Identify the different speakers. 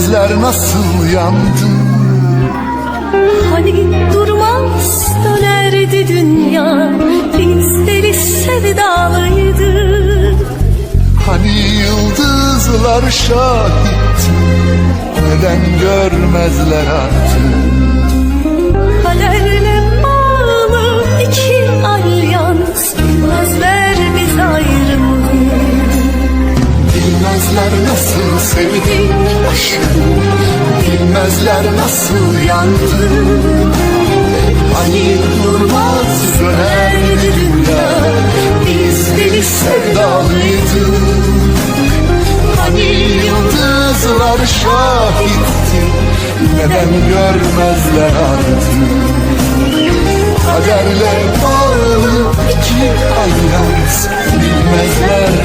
Speaker 1: Bilmezler nasıl yandım
Speaker 2: Hani durmaz dönerdi dünya Biz deli sevdalıydık
Speaker 1: Hani yıldızlar şahit Neden görmezler artık?
Speaker 2: Kaderle
Speaker 1: nasıl sevdik aşkım Bilmezler nasıl yandım Hani durmaz dönerdi dünya Biz deli sevdalıydık Hani yıldızlar şahitti Neden görmezler artık? Kaderle bağlı iki aylans Bilmezler